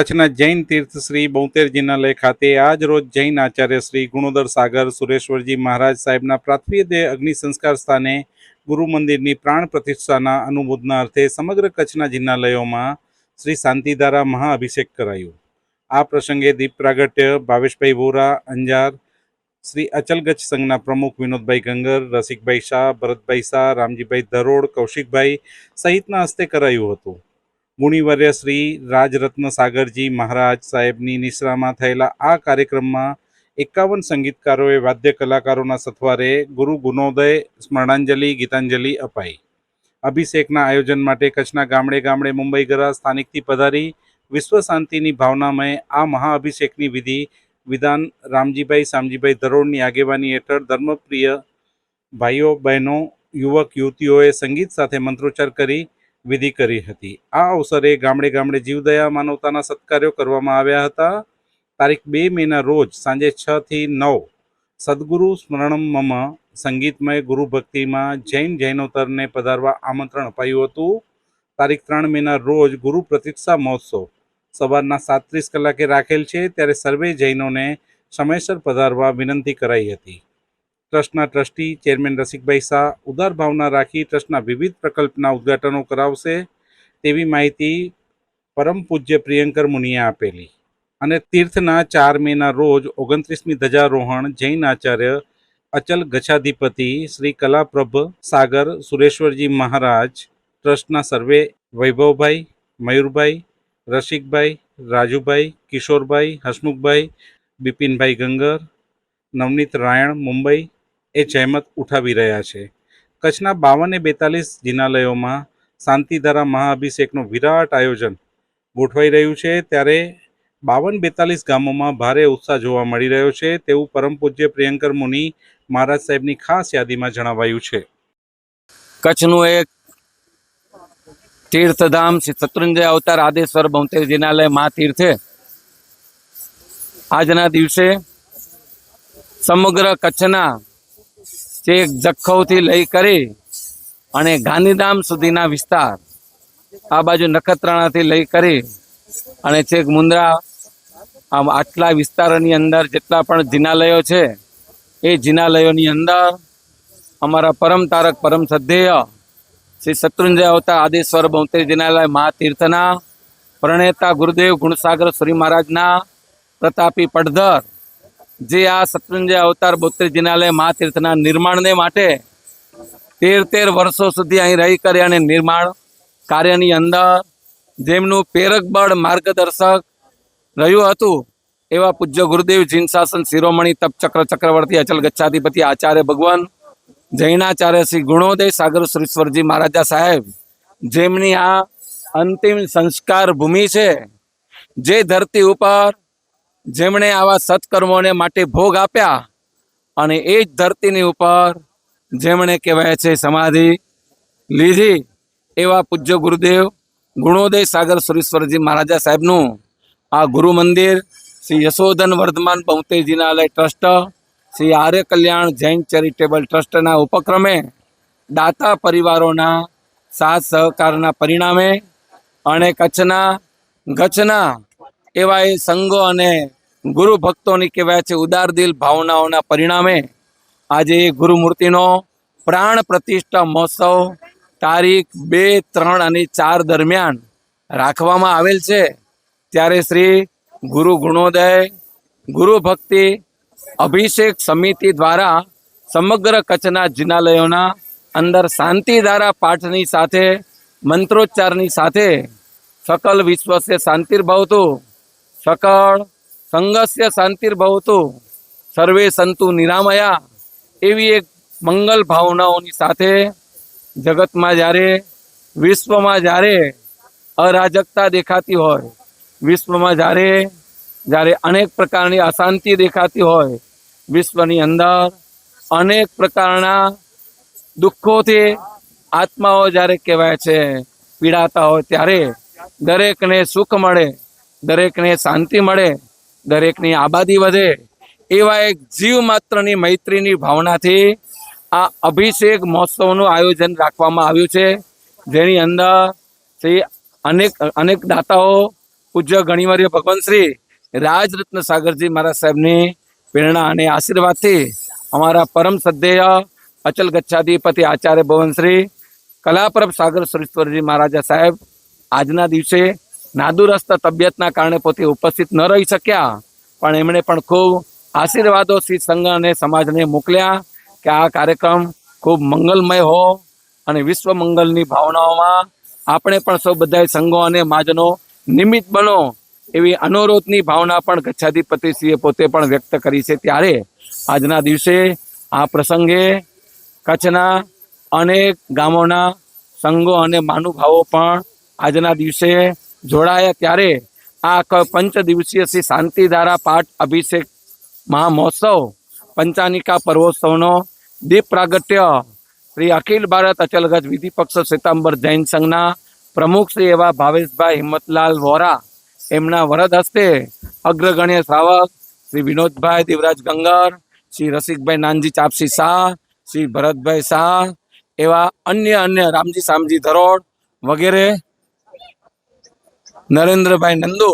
કચ્છના જૈન તીર્થ શ્રી બોતેર જિનાલય ખાતે આજ રોજ જૈન આચાર્ય શ્રી ગુણોદર સાગર સુરેશ્વરજી મહારાજ સાહેબના પ્રાથમિક દેહ અગ્નિ સંસ્કાર સ્થાને ગુરુ મંદિરની પ્રાણ પ્રતિષ્ઠાના અનુમોદના અર્થે સમગ્ર કચ્છના જિનાલયોમાં શ્રી શાંતિધારા મહાઅભિષેક કરાયું. આ પ્રસંગે દીપ પ્રાગટ્ય, ભાવેશભાઈ વોરા, અંજાર, શ્રી અચલગચ્છ સંઘના પ્રમુખ વિનોદભાઈ ગંગર, રસિકભાઈ શાહ, ભરતભાઈ શાહ, રામજીભાઈ ધરોડ, કૌશિકભાઈ સહિતના હસ્તે કરાયું હતું. ગુણીવર્ય શ્રી રાજરત્ન સાગરજી મહારાજ સાહેબની નિશ્રામાં થયેલા આ કાર્યક્રમમાં એકાવન સંગીતકારોએ વાદ્ય કલાકારોના સથવારે ગુરુ ગુણોદય સ્મરણાંજલિ, ગીતાંજલિ અપાઈ. અભિષેકના આયોજન માટે કચ્છના ગામડે ગામડે મુંબઈ ગરા સ્થાનિકથી પધારી વિશ્વ શાંતિની ભાવનામય આ મહાઅભિષેકની વિધિ વિધાન રામજીભાઈ શામજીભાઈ ધરોડની આગેવાની હેઠળ ધર્મપ્રિય ભાઈઓ બહેનો, યુવક યુવતીઓએ સંગીત સાથે મંત્રોચ્ચાર કરી વિધિ કરી હતી. આ અવસરે ગામડે ગામડે જીવદયા માનવતાના સત્કાર્યો કરવામાં આવ્યા હતા. તારીખ બે મેના રોજ સાંજે છ થી નવ સદગુરુ સ્મરણમ સંગીતમય ગુરુ ભક્તિમાં જૈન જૈનોતરને પધારવા આમંત્રણ અપાયું હતું. તારીખ ત્રણ મેના રોજ ગુરુ પ્રતિક્ષા મહોત્સવ સવારના સાતત્રીસ કલાકે રાખેલ છે. ત્યારે સર્વે જૈનોને સમયસર પધારવા વિનંતી કરાઈ હતી. ટ્રસ્ટના ટ્રસ્ટી ચેરમેન રસિકભાઈ શાહ ઉદાર ભાવના રાખી ટ્રસ્ટના વિવિધ પ્રકલ્પના ઉદ્ઘાટનો કરાવશે તેવી માહિતી પરમ પૂજ્ય પ્રિયંકર મુનિએ આપેલી. અને તીર્થના ચાર મેના રોજ ઓગણત્રીસમી ધજારોહણ જૈન આચાર્ય અચલ ગચ્છાધિપતિ શ્રી કલાપ્રભ સાગર સુરેશ્વરજી મહારાજ ટ્રસ્ટના સર્વે વૈભવભાઈ, મયુરભાઈ, રસિકભાઈ, રાજુભાઈ, કિશોરભાઈ, હસમુખભાઈ, બિપિનભાઈ ગંગર, નવનીત રાયણ, મુંબઈ એ જહેમત ઉઠાવી રહ્યા છે. કચ્છના બાવને બેતાલીસ જિનાલયોમાં શાંતિધારા મહાઅભિષેકનું વિરાટ આયોજન ગોઠવાઈ રહ્યું છે. ત્યારે બાવન બેતાલીસ ગામોમાં ભારે ઉત્સાહ જોવા મળી રહ્યો છે. તેવું પરમ પૂજ્ય પ્રિયંકર મુનિ મહારાજ સાહેબની ખાસ યાદીમાં જણાવાયું છે. કચ્છનું એક તીર્થધામ શ્રી શત્રુંજય અવતાર આદેશ્વર બોતેર જિનાલય મા તીર્થે આજના દિવસે સમગ્ર કચ્છના ચેક જખૌથી લઈ કરી અને ગાંધીધામ સુધીના વિસ્તાર આ બાજુ નખત્રાણાથી લઈ કરી અને છેક મુંદ્રા આમ આટલા વિસ્તારોની અંદર જેટલા પણ જિનાલયો છે, એ જિનાલયોની અંદર અમારા પરમ તારક, પરમ શ્રદ્ધેય શ્રી શત્રુંજય અવતાર આદેશ્વર બોતેર જિનાલય મહાતીર્થના, પ્રણેતા ગુરુદેવ ગુણસાગર શ્રી મહારાજના, પ્રતાપી પડધર જે આ શત્રુંજય અવતાર બોત્રી જિનાલય મહાતીર્થના નિર્માણને માટે તેર તેર વર્ષો સુધી અહીં રહી કરી અને નિર્માણ કાર્યની અંદર જેમનું પ્રેરકબળ માર્ગદર્શક રહ્યું હતું, એવા પૂજ્ય ગુરુદેવ જીન શાસન શિરોમણી તપચક્ર ચક્રવર્તી અચલ ગચ્છાધિપતિ આચાર્ય ભગવાન, જૈનાચાર્ય શ્રી ગુણોદય સાગર શ્રીશ્વરજી મહારાજા સાહેબ, જેમની આ અંતિમ સંસ્કાર ભૂમિ છે, જે ધરતી ઉપર જેમણે આવા સત્કર્મોને માટે ભોગ આપ્યા અને એ જ ધરતીની ઉપર જેમણે કહેવાય છે સમાધિ લીધી એવા પૂજ્ય ગુરુદેવ ગુણોદય સાગર સુરેશ્વરજી મહારાજા સાહેબનું આ ગુરુ મંદિર શ્રી યશોધન વર્ધમાન બહુતેજીના લય ટ્રસ્ટ, શ્રી આર્ય કલ્યાણ જૈન ચેરિટેબલ ટ્રસ્ટના ઉપક્રમે દાતા પરિવારોના સાથ સહકારના પરિણામે અને કચ્છના ગચ્છના એવા એ સંઘો અને ગુરુ ભક્તોની કહેવાય છે, ઉદાર દિલ ભાવનાઓના પરિણામે આજે ગુરુમૂર્તિનો પ્રાણ પ્રતિષ્ઠા મહોત્સવ તારીખ બે, ત્રણ અને ચાર દરમિયાન રાખવામાં આવેલ છે. ત્યારે શ્રી ગુરુ ગુણોદય, ગુરુ ભક્તિ અભિષેક સમિતિ દ્વારા સમગ્ર કચ્છના જિનાલયોના અંદર શાંતિધારા પાઠની સાથે, મંત્રોચ્ચારની સાથે, સકલ વિશ્વસ્ય શાંતિર્ભવતું, સકળ સંઘસ્ય શાંતિર્ભવતુ સર્વે સંતુ નિરામયા, એવી એક મંગલ ભાવનાઓની સાથે જગતમાં જ્યારે, વિશ્વમાં જ્યારે અરાજકતા દેખાતી હોય, વિશ્વમાં જ્યારે જ્યારે અનેક પ્રકારની અશાંતિ દેખાતી હોય, વિશ્વની અંદર અનેક પ્રકારના દુઃખોથી આત્માઓ જ્યારે કહેવાય છે, પીડાતા હોય ત્યારે દરેકને સુખ મળે, દરેકને શાંતિ મળે દરેકની આબાદી વધે એવા એક જીવ માત્રની મૈત્રીની ભાવનાથી આ અભિષેક મહોત્સવનું આયોજન રાખવામાં આવ્યું છે. જેની અંદર શ્રી અનેક અનેક દાતાઓ, પૂજ્ય ગણિવર્ય ભગવાન શ્રી રાજરત્ન સાગરજી મહારાજ સાહેબની પ્રેરણા અને આશીર્વાદથી અમારા પરમ શ્રદ્ધેય અચલ ગચ્છાધિપતિ આચાર્ય ભવન શ્રી કલાપરભ સાગર સુરેશ્વરજી મહારાજા સાહેબ આજના દિવસે નાદુરસ્ત તબિયતના કારણે પોતે ઉપસ્થિત ન રહી શક્યા. પણ એમણે પણ ખૂબ આશીર્વાદો શ્રી સંઘ અને સમાજને મોકલ્યા કે આ કાર્યક્રમ ખૂબ મંગલમય હો અને વિશ્વ મંગલની ભાવનાઓમાં આપણે પણ સૌ બધા સંઘો અને માજનો નિમિત્ત બનો એવી અનુરોધની ભાવના પણ ગચ્છાધિપતિશ્રીએ પોતે પણ વ્યક્ત કરી છે. ત્યારે આજના દિવસે આ પ્રસંગે કચ્છના અનેક ગામોના સંઘો અને માનુભાવો પણ આજના દિવસે જોડાયા ત્યારે આ પંચ દિવસીય શ્રી શાંતિધારા પાઠ અભિષેક મહામહોત્સવ, પંચાનિકા પર્વોત્સવનો દીપ પ્રાગટ્ય. શ્રી અખિલ ભારત અચલગજ વિધિ પક્ષ શ્વેતાંબર જૈન સંઘના પ્રમુખ શ્રી એવા ભાવેશભાઈ હિંમતલાલ વોરા, એમના વરદ હસ્તે અગ્રગણ્ય શ્રાવક શ્રી વિનોદભાઈ દેવરાજ ગંગર, શ્રી રસિકભાઈ નાનજી ચાપસી શાહ, શ્રી ભરતભાઈ શાહ, એવા અન્ય અન્ય રામજી સામજી ધરોડ વગેરે નરેન્દ્રભાઈ નંદુ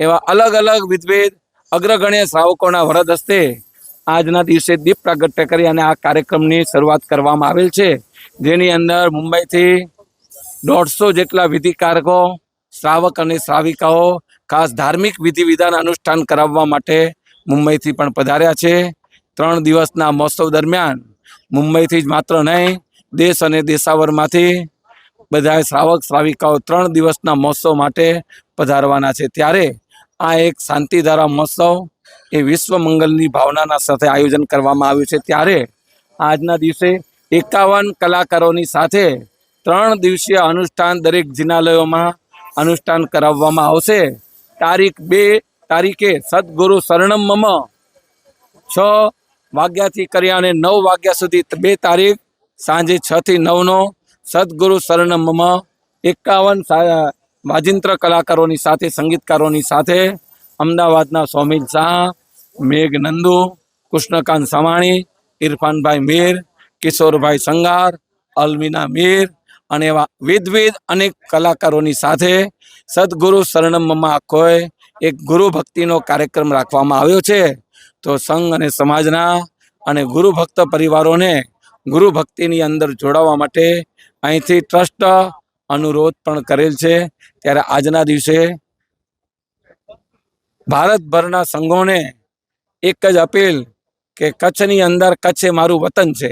એવા અલગ અલગ વિધવેદ અગ્રગણ્ય શ્રાવકોના વરદ હસ્તે આજના દિવસે દીપ પ્રાગટ્ય કરી અને આ કાર્યક્રમની શરૂઆત કરવામાં આવેલ છે. જેની અંદર મુંબઈથી દોઢસો જેટલા વિધિકારકો, શ્રાવક અને શ્રાવિકાઓ ખાસ ધાર્મિક વિધિ વિધાન અનુષ્ઠાન કરાવવા માટે મુંબઈથી પણ પધાર્યા છે. ત્રણ દિવસના મહોત્સવ દરમિયાન મુંબઈથી જ માત્ર નહીં, દેશ અને દેશાવરમાંથી બધા શ્રાવક શ્રાવિકાઓ ત્રણ દિવસના મહોત્સવ માટે પધારવાના છે. ત્યારે આ એક શાંતિધારા મહોત્સવ એ વિશ્વ મંગલની ભાવનાના સાથે આયોજન કરવામાં આવ્યું છે. ત્યારે આજના દિવસે એકાવન કલાકારોની સાથે ત્રણ દિવસીય અનુષ્ઠાન દરેક જિનાલયોમાં અનુષ્ઠાન કરાવવામાં આવશે. તારીખ બે તારીખે સદગુરુ શરણમ મમ છ વાગ્યાથી કરી અને નવ વાગ્યા સુધી બે તારીખ સાંજે છથી નવનો સદગુરુ શરણમ એકાવન વાજિંત્ર કલાકારોની સાથે, સંગીતકારોની સાથે અમદાવાદના સોમિલ શાહ મેઘ નંદુ કૃષ્ણકાંત સવાણી ઇરફાનભાઈ મીર, કિશોરભાઈ સંગાર, અલમીના મીર અને એવા વિધવિધ અનેક કલાકારોની સાથે સદગુરુ શરણમમાં આખોએ એક ગુરુ ભક્તિનો કાર્યક્રમ રાખવામાં આવ્યો છે. તો સંઘ અને સમાજના અને ગુરુ ભક્ત પરિવારોને ગુરુ ભક્તિની અંદર જોડાવા માટે અહીંથી ટ્રસ્ટ અનુરોધ પણ કરેલ છે. ત્યારે આજના દિવસે ભારતભરના સંઘોને એક જ અપીલ કે કચ્છની અંદર કચ્છ એ મારું વતન છે.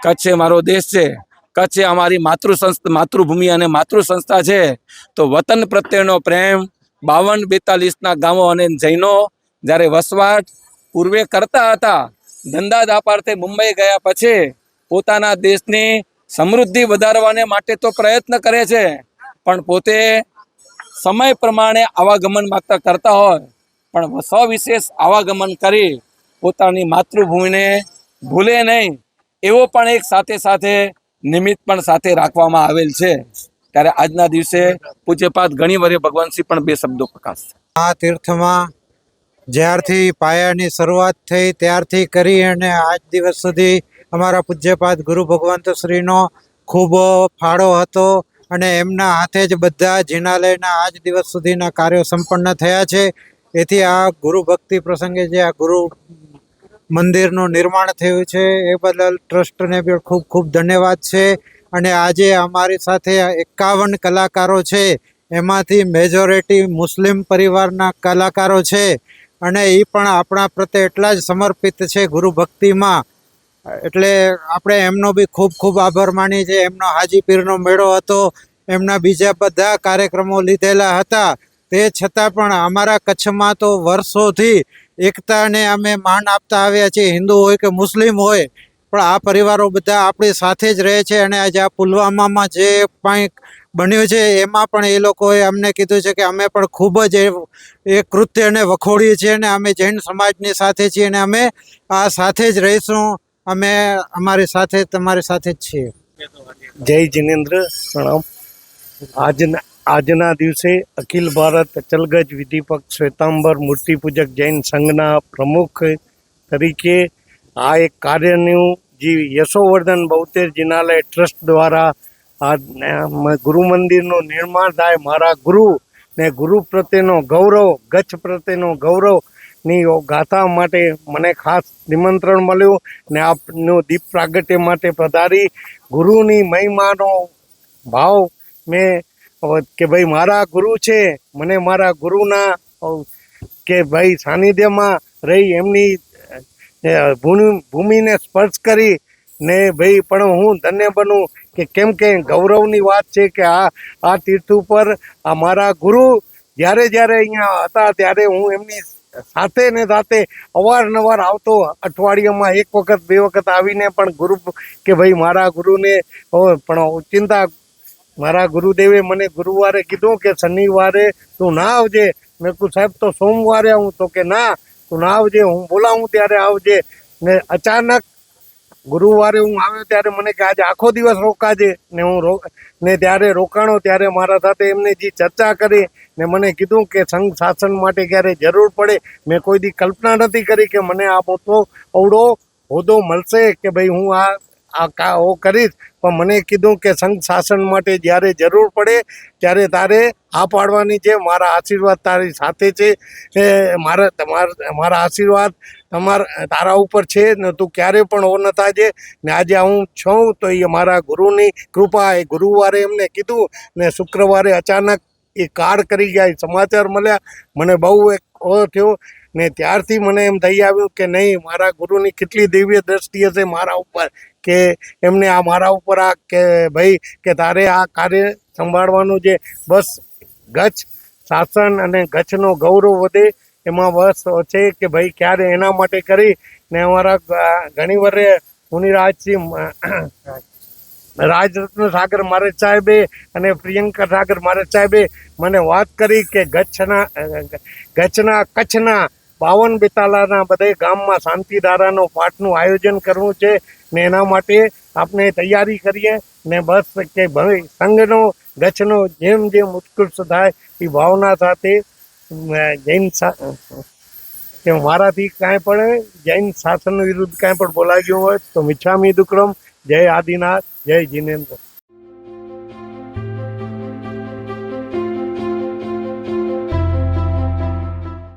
કચ્છ એ મારો દેશ છે. કચ્છ એ અમારી માતૃ માતૃભૂમિ અને માતૃ સંસ્થા છે. તો વતન પ્રત્યેનો પ્રેમ બાવન બેતાલીસના ગામો અને જૈનો જ્યારે વસવાટ પૂર્વે કરતા હતા ધંધા દાપાર્થે મુંબઈ ગયા પછી પોતાના દેશની સમૃદ્ધિ વધારવાને માટે તો પ્રયત્ન કરે છે, પણ પોતે સમય પ્રમાણે આવાગમન માત્ર કરતા હોય, પણ સવિશેષ આવાગમન કરી પોતાની માતૃભૂમિને ભૂલે નહીં, એવો પણ એક સાથે સાથે નિમિત્ત પણ સાથે રાખવામાં આવેલ છે. ત્યારે આજના દિવસે પૂજ્યપાત ઘણી વર્ય ભગવાનશ્રી પણ બે શબ્દો પ્રકાશ આ તીર્થમાં જ્યારથી પાયાની શરૂઆત થઈ ત્યારથી કરી અને આજ દિવસ સુધી અમારા પૂજ્યપાદ ગુરુ ભગવંત શ્રીનો ખૂબ ફાળો હતો અને એમના હાથે જ બધા જિનાલયના આજ દિવસ સુધીના કાર્યો સંપન્ન થયા છે. એથી આ ગુરુ ભક્તિ પ્રસંગે જે આ ગુરુ મંદિરનું નિર્માણ થયું છે એ બદલ ટ્રસ્ટને પણ ખૂબ ખૂબ ધન્યવાદ છે. અને આજે અમારી સાથે એકાવન કલાકારો છે. એમાંથી મેજોરિટી મુસ્લિમ પરિવારના કલાકારો છે. અને એ પણ આપણા પ્રત્યે એટલા જ સમર્પિત છે ગુરુ ભક્તિમાં એટલે આપણે એમનો બી ખૂબ ખૂબ આભાર માની છીએ એમનો હાજી પીરનો મેળો હતો. એમના બીજા બધા કાર્યક્રમો લીધેલા હતા. તે છતાં પણ અમારા કચ્છમાં તો વર્ષોથી એકતાને અમે માન આપતા આવ્યા છીએ. હિન્દુ હોય કે મુસ્લિમ હોય, પણ આ પરિવારો બધા આપણી સાથે જ રહે છે અને આજે આ પુલવામામાં જે કંઈક બન્યું છે, એમાં પણ એ લોકોએ અમને કીધું છે કે અમે પણ ખૂબ જ એ કૃત્યને વખોડીએ છીએ અને અમે જૈન સમાજની સાથે છીએ અને અમે આ સાથે જ રહીશું. અમે અમારી સાથે, તમારી સાથે જ છીએ. જય જિનેન્દ્ર, પ્રણામ. આજના આજના દિવસે અખિલ ભારત અચલગજ વિધિપક શ્વેતાંબર મૂર્તિપૂજક જૈન સંઘના પ્રમુખ તરીકે આ એક કાર્યનું જે યશોવર્ધન બૌતેર જિનાલય ટ્રસ્ટ દ્વારા આ ગુરુ મંદિરનું નિર્માણ થાય. મારા ગુરુ ને ગુરુ પ્રત્યેનો ગૌરવ ગચ્છ પ્રત્યેનો ગૌરવ ની ગાથા માટે મને ખાસ નિમંત્રણ મળ્યું ને આપનું દીપ પ્રાગટ્ય માટે પધારી. ગુરુની મહિમાનો ભાવ મેં કે ભાઈ મારા ગુરુ છે, મને મારા ગુરુના કે ભાઈ સાનિધ્યમાં રહી એમની ભૂમિ, ભૂમિને સ્પર્શ કરી ને ભાઈ પણ હું ધન્ય બનું કે કેમ કે ગૌરવની વાત છે કે આ આ તીર્થ ઉપર આ મારા ગુરુ જ્યારે જ્યારે અહીંયા હતા ત્યારે હું એમની સાથે ને સાથે અવારનવાર આવતો અઠવાડિયામાં એક વખત, બે વખત આવીને પણ ગુરુ કે ભાઈ મારા ગુરુને પણ ચિંતા, મારા ગુરુદેવે મને ગુરુવારે કીધું કે શનિવારે તું ના આવજે. મેં કહું સાહેબ, તો સોમવારે આવું. તો કે, ના, તું ના આવજે, હું બોલાવું ત્યારે આવજે. ને અચાનક ગુરુવારે હું આવ્યો ત્યારે મને કે આજે આખો દિવસ રોકાજે. ને હું ને ત્યારે રોકાણો, ત્યારે મારા સાથે એમને જે ચર્ચા કરી ને મને કીધું કે સંઘ શાસન માટે ક્યારે જરૂર પડે. મેં કોઈ દી કલ્પના નથી કરી કે મને આ પોતો અવડો હોદ્દો મળશે કે ભાઈ હું આ આ કા ઓ કરીશ. પણ મને કીધું કે સંઘ શાસન માટે જ્યારે જરૂર પડે, ત્યારે તારે આ પાડવાની છે મારા આશીર્વાદ તારી સાથે છે, એ મારા, તમારા, મારા આશીર્વાદ તમારા, તારા ઉપર છે, ને તું ક્યારે પણ ઓ ન થાજે. ને આજે હું છું, તો એ મારા ગુરુની કૃપા, એ ગુરુવારે એમને કીધું, ને શુક્રવારે અચાનક એ કાર્ડ કરી ગયા સમાચાર મળ્યા. મને બહુ એક ઓ થયો, ને ત્યારથી મને એમ થઈ આવ્યું કે નહીં, મારા ગુરુની કેટલી દિવ્ય દ્રષ્ટિ હશે મારા ઉપર, કે એમને આ મારા ઉપર આ, કે ભાઈ, કે તારે આ કાર્ય સંભાળવાનું છે. બસ ગચ્છ શાસન અને ગચ્છનો ગૌરવ વધે એમાં બસ છે કે ભાઈ ક્યારે એના માટે કરી ને અમારા ઘણી વરે મુનિરાજસિંહ રાજરત્ન સાગર મારે સાહેબે અને પ્રિયંકા સાગર મારે સાહેબે મને વાત કરી કે ગચ્છના ગચ્છના કચ્છના બાવન બેતાલાના બધે ગામમાં શાંતિધારાનો પાઠનું આયોજન કરવું છે ને એના માટે આપણે તૈયારી કરીએ ને બસ કે ભાઈ સંઘનો ગચ્છનો જેમ જેમ ઉત્કૃષ્ટ થાય એ ભાવના સાથે જૈન કે મારાથી કાંઈ પણ જૈન શાસન વિરુદ્ધ કાંઈ પણ બોલાઈ ગયું હોય તો મિચ્છામી દુક્રમ જય આદિનાથ, જય જીનેન્દ્ર.